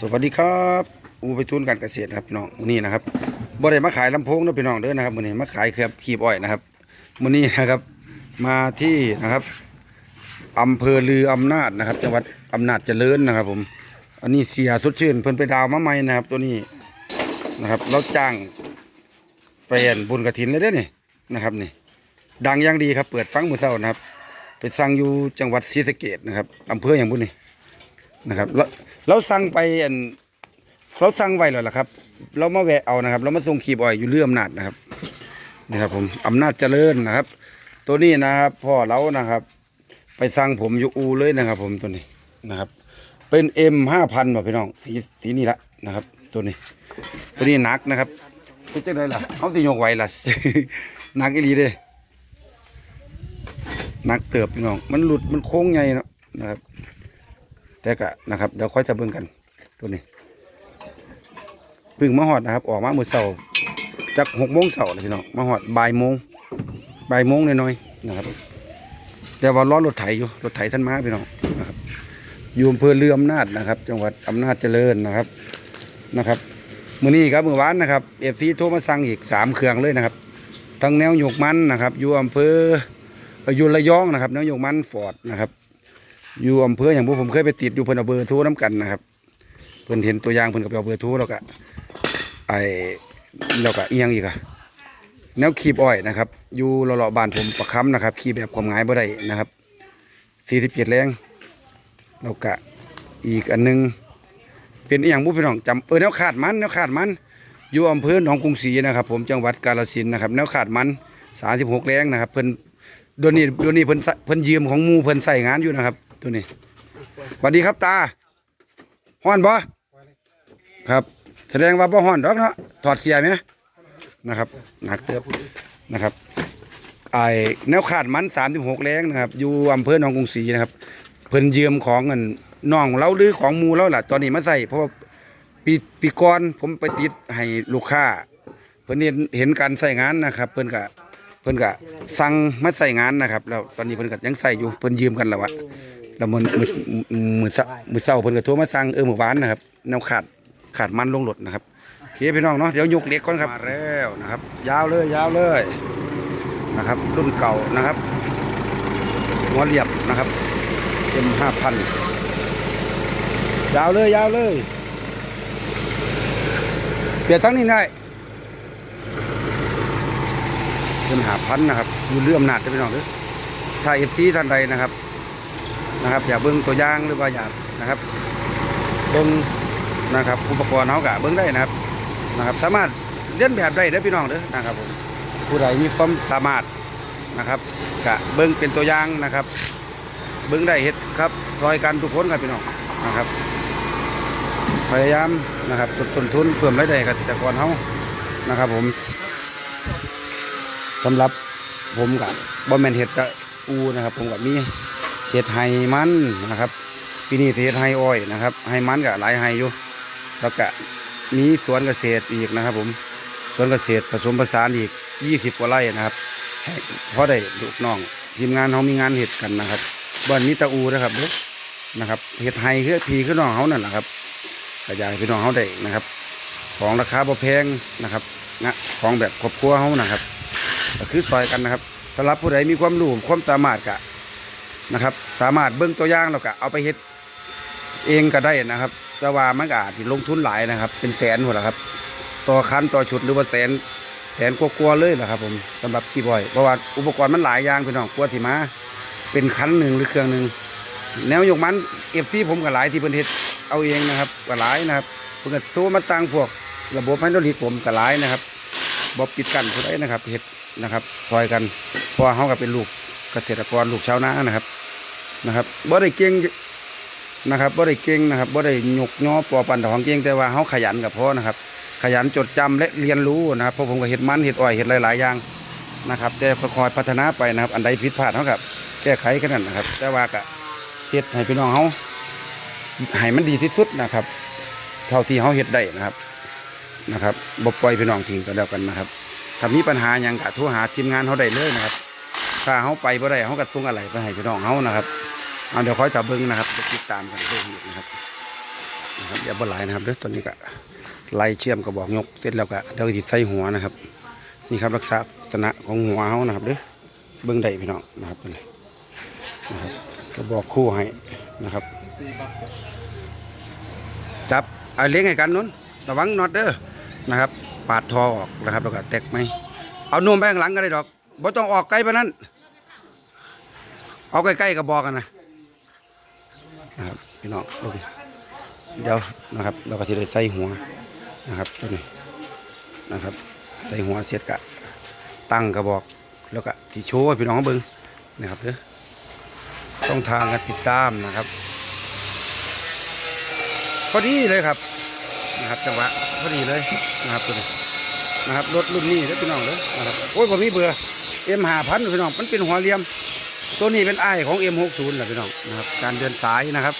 สวัสดีครับอูไปทุนการเกษตรครับพี่น้องมื้อนี้นะครับบ่ได้มาขายลำโพงเด้อพี่น้องเด้อนะครับมื้อนี้มาขายเครือบขีบอ้อยนะครับมื้อนี้นะครับมาที่นะครับอำเภอลืออำนาจนะครับจังหวัดอำนาจเจริญนะครับ ผม อันนี้เสียสดชื่นเพิ่นไปดาวมาใหม่นะครับ ตัวนี้นะครับเราจ้างไปเห็นบุญกระถินเลยเด้อนี่นะครับนี่ ดังอย่างดีครับ เปิดฟังมือเช้านะครับ ไปสั่งอยู่จังหวัดศรีสะเกษนะครับอำเภออย่างบุญนี่นะครับเรา เราสั่งไปอันเราสั่งไว้แล้วล่ะครับ เรามาแวะเอานะครับ เรามาส่งขีบอ้อยอยู่เรื่ออำนาจนะครับนี่ครับ ผมอำนาจเจริญนะครับ ตัวนี้นะครับพ่อเรานะครับ ไปสั่งผมอยู่อูเลยนะครับ ผมตัวนี้นะครับ เป็นเอ็มห้าพันบ่พี่น้องสีสีนี้ละนะครับ ตัวนี้ ตัวนี้หนักนะครับเป็นจังไดล่ะเขาสิยกไหวล่ะหนักอีหลีเด้หนักเติบพี่น้อง มันหลุดมันโค้งใหญ่เนาะนะครับ แต่กะนะครับเดี๋ยวค่อยจะเบิ่งกันตัวนี้พึ่งมาหอดนะครับ ออกมาเมื่อเช้าจากหกโมงเช้าเลยพี่น้องมาหอดบ่ายโมงบ่ายโมงน้อยๆนะครับแต่ว่าล้อรถไถอยู่รถไถท่านมาพี่น้องนะครับอยู่อำเภอเรืออำนาจนะครับ จังหวัดอำนาจเจริญนะครับนะครับมื้อนี้ครับเมื่อวานนะครับเอฟซีโทรมาสั่งอีกสามเครื่องเลยนะครับทั้งแนวหยกมันนะครับ อยู่อำเภออ่ออยู่ระยองนะครับ แนวหยกมันฟอร์ดนะครับ อยู่อำเภออย่างพวกผมเคยไปติดอยู่เพิ่นเอาเบอร์โทรน้ำกันนะครับ เพิ่นเห็นตัวอย่างเพิ่นก็ไปเอาเบอร์โทรแล้วก็ไอแล้วก็เอียงอีกอะแนวขีบอ้อยนะครับ อยู่เลาะๆบ้านผมประคำนะครับ ขีบแบบความง่ายบ่ได้นะครับ47แรงแล้วก็อีกอันหนึง เป็นอีหยังบุพี่น้องจำเออแนวขาดมันแนวขาดมันอยู่อำเภอหนองกรุงศรีนะครับ ผมจังหวัดกาฬสินนะครับ แนวขาดมัน36แรงนะครับ เพิ่นเดี๋ยวนี้เดี๋ยวนี้เพิ่นใส่เพิ่นยืมของมู่เพิ่นใส่งานอยู่นะครับ ตัวนี้สวัสดีครับตาฮ้อนบ่ครับ แสดงว่าบ่ฮ้อนดอกเนาะถอดเสียไหมนะครับหนักเติบนะครับไอ้แนวขาดมัน36แรงนะครับ อยู่อำเภอหนองกรุงศรีนะครับ เพิ่นเยืมของเงินน้องเราหรือของมูเราล่ะ ตอนนี้มาใส่เพราะว่าปีปีก่อนผมไปติดให้ลูกค้า เพิ่นเห็นเห็นการใส่งานนะครับ เพิ่นก็เพิ่นก็สั่งมาใส่งานนะครับ แล้วตอนนี้เพิ่นก็ยังใส่อยู่เพิ่นยืมกันแล้วอะ แล้วมื้อมื้อมื้อเช้ามื้อเช้าเพิ่นก็โทรมาสั่งเออเมื่อวานนะครับแนวขาดขาดมันลงรถนะครับโอเคพี่น้องเนาะเดี๋ยวยกเหล็กก่อนครับมาแล้วนะครับ ยาวเลยยาวเลยนะครับ รุ่นเก่านะครับหัวเรียบนะครับเอ็มห้าพันยาวเลยยาวเลยเปลี่ยนทั้งนี้ได้เป็นหาพันนะครับอยู่เรื่อมนาจจะไปน้องเด้อถ้าเอฟซีท่านใดนะครับ นะครับ อยากเบิ้งตัวย่างหรือว่าอยากนะครับเบิ้งนะครับอุปกรณ์เขากะเบิ้งได้นะครับนะครับ สามารถเลียนแบบได้เด้อพี่น้องเด้อนะครับผมผู้ใดมีความสามารถนะครับกะเบิ้งเป็นตัวอย่างนะครับ เบิ้งได้เฮ็ดครับซอยกันทุกคนครับพี่น้องนะครับพยายามนะครับลดต้นทุนเพิ่มรายได้เกษตรกรเขานะครับ ผมสำหรับผมกับบอมแมนเห็ดกะอูนะครับ ผมกับมี เห็ดไฮมันนะครับปีนี้เห็ดไฮอ้อยนะครับไฮมันกับหลายไฮอยู่แล้วก็มีสวนเกษตรอีกนะครับ ผมสวนเกษตรผสมผสานอีกยี่สิบกว่าไร่นะครับเพราะได้ลูกน้องทีมงานเขามีงานเห็ดกันนะครับบ้านมีตะอูนะครับเด้อนะครับเห็ดไฮคือพีคือน้องเขานั่นแหละครับกระจายพี่น้องเขาได้นะครับ ของราคาบ่แพงนะครับนะของแบบครอบครัวเขานะครับก็คือซอยกันนะครับสำหรับผู้ใดมีความรู้ความสามารถกะ นะครับ สามารถเบิ้งตัวอย่างแล้วก็เอาไปเฮ็ดเองก็ได้นะครับ แต่ว่ามันก็อาจที่ลงทุนหลายนะครับ เป็นแสนหมดล้วครับ ต่อคันต่อชุดหรือว่าแสนแสนกว่าๆเลยแหละครับ ผมสำหรับคีย์บอย เพราะว่าอุปกรณ์มันหลายอย่างพี่น้องกลัวที่มาเป็นคันหนึ่งหรือเครื่องหนึ่งแนวยกมันเอฟซีผมก็หลายที่เพิ่นเฮ็ดเอาเองนะครับก็หลายนะครับเพิ่นก็โทรมาตั้งพวกระบบไฮดรอลิกผมก็หลายนะครับบ่ปิดกันผู้ใดนะครับเฮ็ดนะครับซอยกันพราะว่าเขาก็เป็นลูกเกษตรกรลูกชาวนานะครับ นะครับบ่ได้เก่งนะครับบ่ได้เก่งนะครับบ่ได้ยกย่อปอปันของเก่งแต่ว่าเขาขยันกับพ่อนะครับ ขยันจดจำและเรียนรู้นะครับเพราะผมก็เห็ดมันเห็ดอ้อยเห็ดหลาย ๆ อย่างนะครับ แต่ค่อยพัฒนาไปนะครับ อันใดผิดพลาดเขากับแก้ไขกันนั่นนะครับ แต่ว่าก็เฮ็ดให้พี่น้องเขาให้มันดีที่สุดนะครับ เท่าที่เขาเฮ็ดได้นะครับนะครับบ่ปล่อยพี่น้องทิ้งก็แล้วกันนะครับถ้ามีปัญหาอย่างกะโทรหาทีมงานเขาได้เลยนะครับ ถ้าเขาไปบ่ได้เขาก็ส่งอะไรไปให้พี่น้องเขานะครับเอาเดี๋ยวคอยจับเบิ้งนะครับจะติดตามกันเรื่อยๆนะครับนะครับอย่าบ่หลายนะครับเด้อตอนนี้ก็ไล่เชื่อมกระบอกยกเสร็จแล้วก็เดี๋ยวสิดใส่หัวนะครับ นี่ครับลักษณะของหัวเขานะครับเด้อเบื้งใดพี่น้องนะครับเป็นะครับกระบอกคู่ให้นะครับ จับเอาเลี้ยงให้กันนู้นระวังน็อตเด้อนะครับ ปาดทอออกนะครับแล้วก็แตกไหมเอานวมไปข้างหลังก็ได้ดอกบ่ต้องออกไกลไปนั้น เอาใกล้ๆกับบอกกันนะนะครับพี่น้องดูดิเดี๋ยวนะครับ เราก็จะได้ใส่หัวนะครับตัวนี้นะครับ ใส่หัวเสร็จกะตั้งกระบอก แล้วก็ที่โชว์พี่น้องเบิ้งนะครับเด้อต้องทางกันติดตามนะครับพอดีเลยครับนะครับจังหวะพอดีเลยนะครับตัวนี้นะครับรถรุ่นนี้เด้อพี่น้องเด้อนะครับโอ้ยผมมีเบื่อเอ็มหาพันพี่น้องมันเป็นหัวเหลี่ยม ตัวนี้เป็นไอของ M60 แหละพี่น้องนะครับการเดินสายนะครับ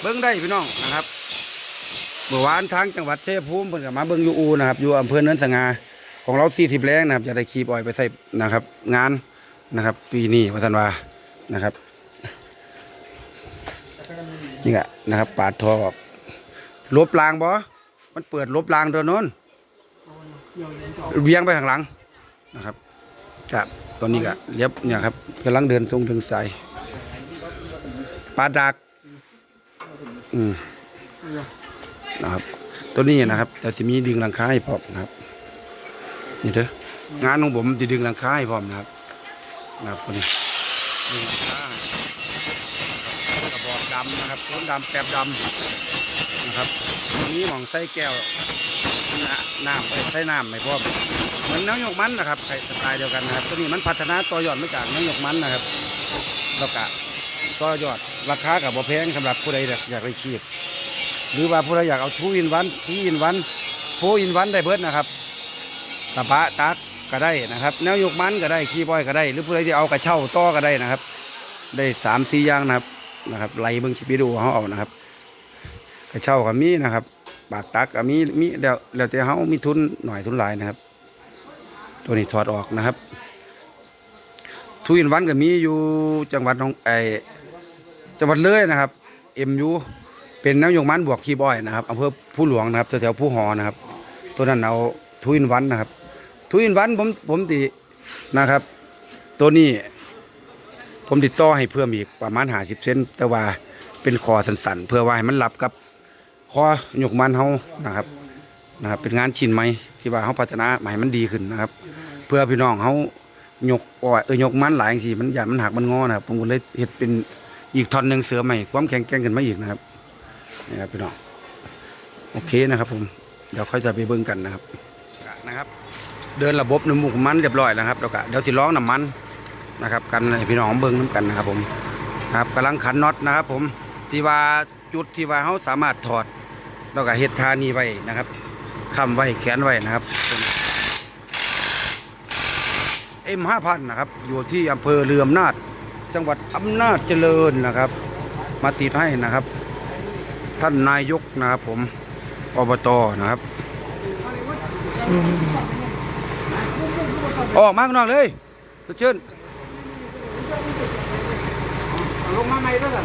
เบิ้งได้พี่น้องนะครับเมื่อวานทางจังหวัดเชัยภูมิเพิ่นก็มาเบิ้งอยูอูนะครับอยู่อำเภอเนินสงาของเรา40แรงนะครับจะได้ขี่บอยไปใส่นะครับ งานนะครับ ปีนี้วัฒนวานะครับนี่กะนะครับ ปาดทอออกลบรางบ่มันเปิดลบรางตัวโน้นเวียงไปข้างหลังนะครับครับ ตอนนี้ก็เรียบเนี่ยครับกำลังเดินทรงถึงสายปลาดักอืมนะครับ ตัวนี้นะครับแต่จะมีดึงหลังคาให้พร้อมนะครับ นี่เด้องานของผมจะดึงหลังคาให้พร้อมนะครับนะครับตัวนี้ดึงหลังคากระบอกดำนะครับต้นดำแปบดำนะครับ ตัวนี้หมองใส่แก้ว น้ำน้ำเอ้ยใส่น้ำไม่พร้อมเหมือนน้ำหยกมันนะครับส่สไตล์เดียวกันนะครับตัวนี้มันพัฒนาต่อยอดมาจากน้ำหยกมันนะครับแล้วก็ก็ยอดราคากับบ่แพงสำหรับผู้ใดอยากไปขีดหรือว่าผู้ใดอยากเอาทูอินวันทีอินวันโฟอินวันได้เบิดนะครับตะบะตักก็ได้นะครับ แนวยกมันก็ได้ขี้บอยก็ได้ หรือผู้ใดที่เอากระเช่าต่อก็ได้นะครับ ได้สามสี่อย่างนะครับนะครับไล่เบิ่งชิบิดูเขาเอานะครับ กระเช่าก็มีนะครับ ปากตักก็มีมีแล้วแล้วแต่เขามีทุนหน่อยทุนหลายนะครับ ตัวนี้ถอดออกนะครับทุยนวันก็มีอยู่จังหวัดหนองไอจังหวัดเลยนะครับเอ็มยูเป็นน้ำยงมันบวกคีบอยนะครับอำเภอผู้หลวงนะครับแถวๆผู้หอนะครับ ตัวนั้นเอาทุยนวันนะครับ ทุยนวันผมผมตินะครับ ตัวนี้ผมติดต่อให้เพิ่มอีกประมาณหาสิบเซนแต่ว่าเป็นคอสันๆ เพื่อว่าให้มันรับกับ คอยกมันเฮานะครับนะครับ เป็นงานชิ้นไหมที่ว่าเฮาพัฒนาใหม่มันดีขึ้นนะครับ เพื่อพี่น้องเฮายกอ้อยเออยกมันหลายจังซี่มันอย่ามันหักมันงอนะครับผมก็เลยเฮ็ดเป็นอีกท่อนหนึ่งเสือใหม่ความแข็งแกร่งขึ้นมาอีกนะครับนี่ครับพี่น้องโอเคนะครับ ผมเดี๋ยวค่อยจะไปเบิ่งกันนะครับนะครับ เดินระบบน้ำมูกมันเรียบร้อยแล้วครับแล้วก็เดี๋ยวสิร้องน้ำมันนะครับ กันพี่น้องเบิ่งน้ำกันนะครับ ผมครับกำลังขันน็อตนะครับ ผม ที่ว่าจุดที่ว่าเขาสามารถถอดแล้วก็เฮ็ดทานีไว้นะครับค้ำไว้แขนไว้นะครับเอ็มห้าพันนะครับ อยู่ที่อำเภอเรืออำนาจจังหวัดอำนาจเจริญนะครับ มาติดให้นะครับ ท่านนายกนะครับผมอบตนะครับออกมากนอกเลยทุกชื่นลงมาใหม่แล้วกัน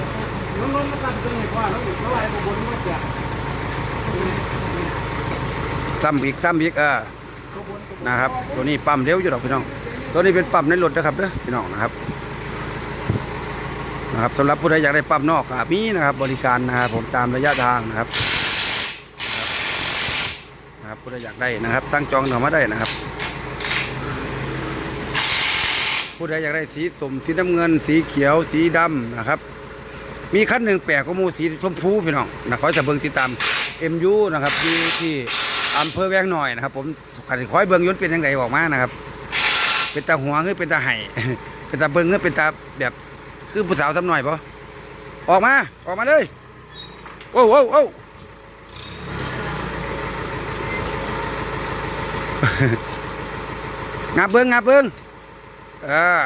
ลงลงมาตั้งตรงนี้ก่อนแล้วอีกเท่าไหร่บนมาจากซ้ำอีกซ้ำอีกเออนะครับ ตัวนี้ปั๊มเร็วอยู่ดอกพี่น้อง ตัวนี้เป็นปั๊มในรถนะครับเด้อพี่น้องนะครับนะครับสำหรับผู้ใดอยากได้ปั๊มนอกมีนะครับ บริการนะครับผมตามระยะทางนะครับนะครับผู้ใดอยากได้นะครับสั่งจองเข้ามาได้นะครับ ผู้ใดอยากได้สีสมสีน้ำเงิน สีเขียวสีดำนะครับ มีคันหนึ่งแปลกก็มูสีชมพูพี่น้องนะขอจะเบิ่งติดตาม MU นะครับที่ที่อำเภอแวงหน่อยนะครับผมขันคอยเบิ่งยนต์เป็นยังไงออกมานะครับ เป็นตาหัวหรือเป็นตาไห่เป็นตาเบิ่งหรือเป็นตาแบบคือผู้สาวซ้ำหน่อยปะออกมาออกมาเลยโอ้โอ้โอ้งับเบิ้งงับเบิ้งเออ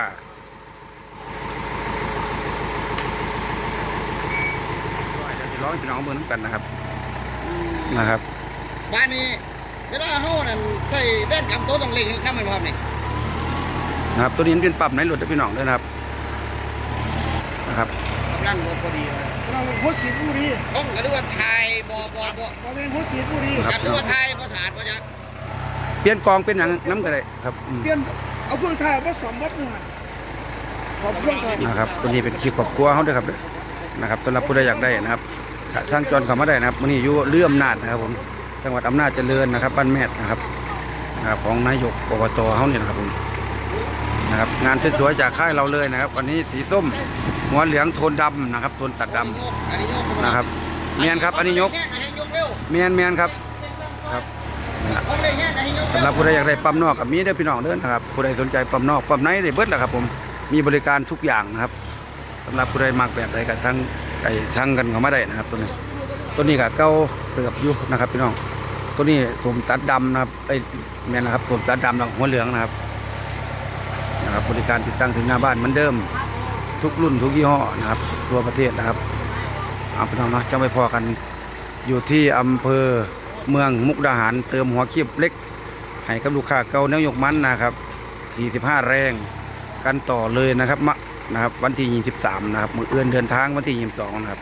เดี๋ยวจะ ร้องให้พี่น้องเบิ้งน้ำกันนะครับนะครับบ้านนี้เวลาเฮานั่นใส่แด่นกำโต๊ะต้องเล็งน้ำมันครับนี่นะครับตัวนี้เป็นปรับในรถนะพี่น้องด้วยนะครับนะครับเวนั่งรถพอดีเลยเราเป็นโคชีบุรีผมก็นึกว่าไทยบ่บ่บ่เราเป็นโคชีบุรีกันนึกว่าไทยบ่ถาดบ่จักเปลี่ยนกองเป็นหยังน้ำก็ได้ครับอืมเปลี่ยนเอาเครื่องถ่ายมาสองบัดหนึ่งขอบเครื่องถ่ายนะครับตัวนี้เป็นคลิปครอบครัวเขาด้วยครับเด้อนะครับสำหรับผู้ใดอยากได้นะครับก็ สร้างจรเขามาได้นะครับวันนี้อยู่เลื่อมนาจนะครับผมจังหวัดอำนาจเจริญนะครับบ้านแมทนะครับนะครับของนายกอบตเขาเนี่ยนะครับผมนะครับงานสวยๆจากค่ายเราเลยนะครับ วันนี้สีส้มหัวเหลืองโทนดำนะครับโทนตัดดำนะครับเมียนครับอันนี้ยกเมียนเมียนครับครับสำหรับผู้ใดอยากได้ปั๊มนอกกับมีเด้อพี่น้องเด้อนะครับผู้ใดสนใจปั๊มนอกปั๊มในได้เบิดแหละครับผมมีบริการทุกอย่างนะครับสำหรับผู้ใดมักแบบใดก็ทั้ง ไก่ทั้งกันเข้ามาได้นะครับตัวนี้ตัวนี้ก็เก่าเติบอยู่นะครับพี่น้องตัวนี้สมตัดดำนะครับไอ้แม่นะครับสมตัดดำดอกหัวเหลืองนะครับนะครับบริการติดตั้งถึงหน้าบ้านเหมือนเดิม ทุกรุ่นทุกยี่ห้อนะครับทั่วประเทศนะครับเอาพี่น้องเนาะจะไปพอกันอยู่ที่อำเภอเมืองมุกดาหาร เติมหัวคีบเล็ก ให้กับลูกค้าเก่าแนวยกมันนะครับ 45 แรงกันต่อเลยนะครับมะ นะครับ วันที่ 23 นะครับมือเอื้อนเดินทางวันที่ 22 นะครับ